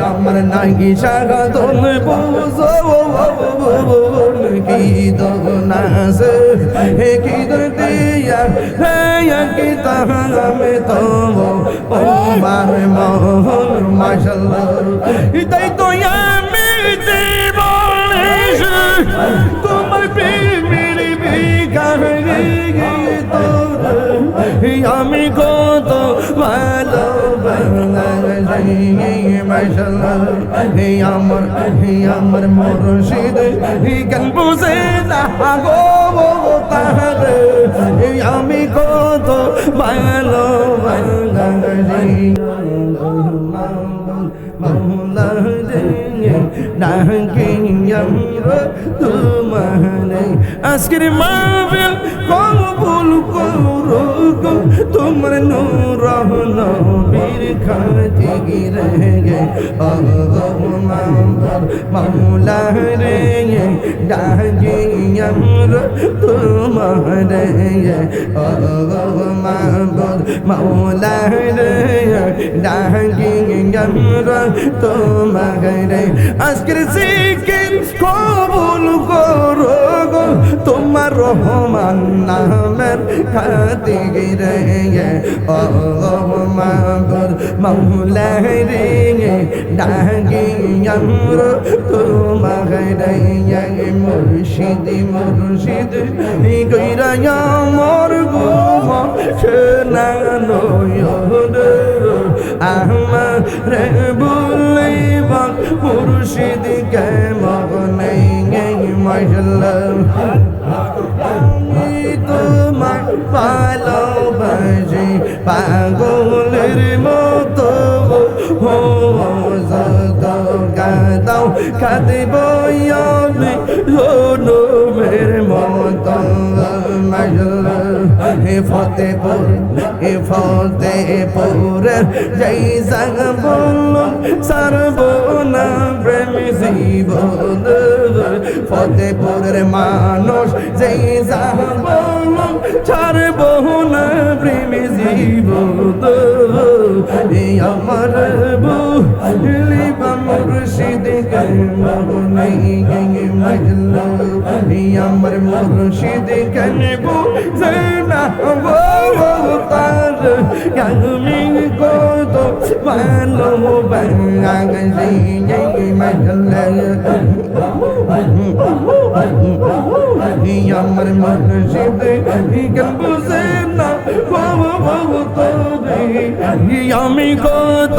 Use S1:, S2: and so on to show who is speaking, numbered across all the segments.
S1: আমার নাকি সাগতন বুঝো কি দোনাস হে কি দিয়া হে কি তাহামে তো আমার মোহন মাশাল্লাহ। তাই তো আমি জীবনে তোমার প্রেমের বিকারে আমি কত ভালো হে আমার হে আমার মুর্শিদ হে আমি কত ভালো আজকের মাহফিল কবুল করো গো তোমার নূর নবীর খাতি গিরে গে মৌলা রে। ডাকি আমরা তোমারে মাহবুদ মৌলা ডাকি আমরা তোমারে আজকের জিকির কবুল করো গো। তোমার রহমান নামের খাতির। ও মাগর মৌলা রে ডাকি আমর তোমারে মুর্শিদ মুর্শিদ গইরা আমার গো সেনা নয়ন আমার বলিব মুর্শিদ কে মগনে মশলা আমি তোমার পালো ভালোবাসি পাগলের কাঁদব আমি শোনো মের মতো হে ফতেপুর, হে ফতেপুরের জয় সঙ্গ বল সর্বনা প্রেম জীবন। ফতেপুরের মানুষ যেই বল ছাড়ব না প্রেম জীবন। আমার বুলিবা মুর্শিদ নাই মজল এই আমার মুর্শিদ কেনব না তার আমি কত ভালো বাঙালি মজল আমার মুর্শিদ কেন বুঝে না আমি কত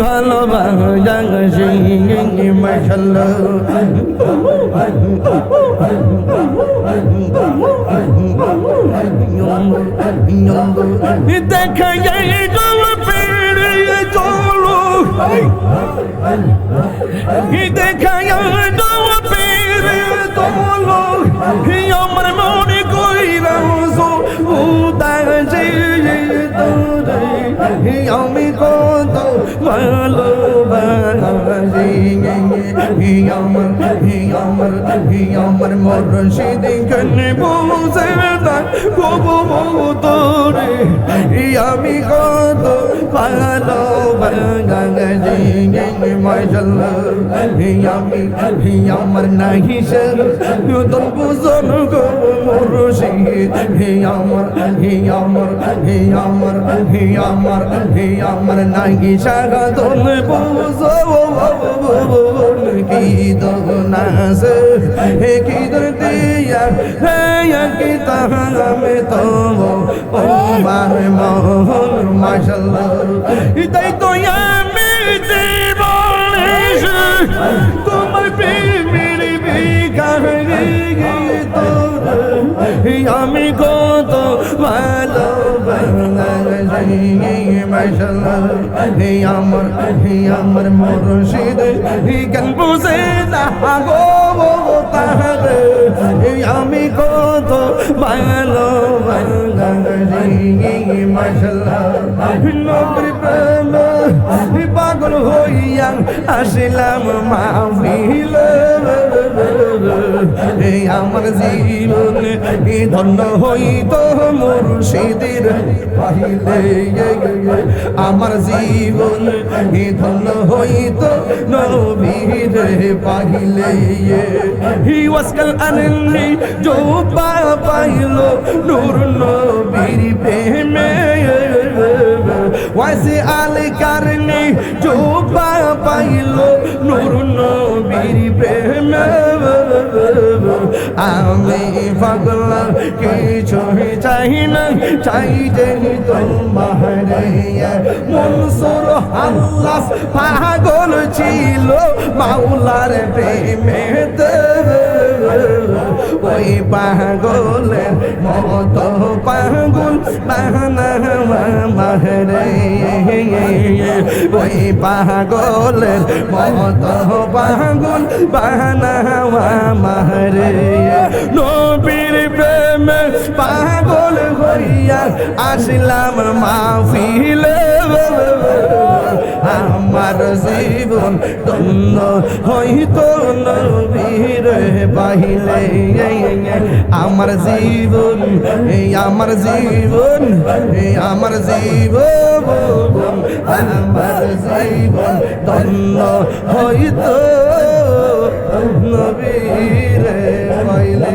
S1: ভালোবাসি মশাল্লা দেখা যায় পেড়ে চলো দেখা যায় পেড়ে চলো আমার মনে কইরা উদাসী আমি কত ভালোবাসি আমার আমার আমার মুর্শিদ কেনে বসে তোরে আমি কত ভালোবাসি মাশাল্লাহ আমি আমার নাহি সর তোর বুঝন গো মুর্শিদ। হে আমার হে আমার হে আমার হে আমার হে আমার নাহি সাগতন বুঝো কি দোনাস হে কি দিয়া হে কি তাহামে তো ও বার মোহন মাশাল্লাহ। তাই তো আমি আমি কত ভালো আমার আমার মুর্শিদ বুঝে না গো তাহার? আমি কত ভালো প্রেম পাগল হইয়া আসিলাম মাহফিল। এই আমার এই ধন্য হইত মুর্শিদের পাহিলে আমার জীবন ধন্য হইত নবীর পাইলে হি ওয়াসকাল আনলি জো পাইলো নূর নবীর প্রেমে। ওয়াসি আল কারণে জো পাইলো নূর নবীর প্রেমে। আমি পাগল কিছু চাই না, চাই যে তোমার মনসুর আল্লাহ পাগল ছিল মাওলার প্রেমেতে। ওই পাগলের মত পাগল বাহানা মাহরে ওই পাগলের মত পাগল বাহানা আসলাম মাহফিলে। আমার জীবন ধন্য হইতো নবীর পাহিলে আমার জীবন, এই আমার জীবন, এই আমার জীবন আমার জীবন ধন্য হইতো নবীর পাইলে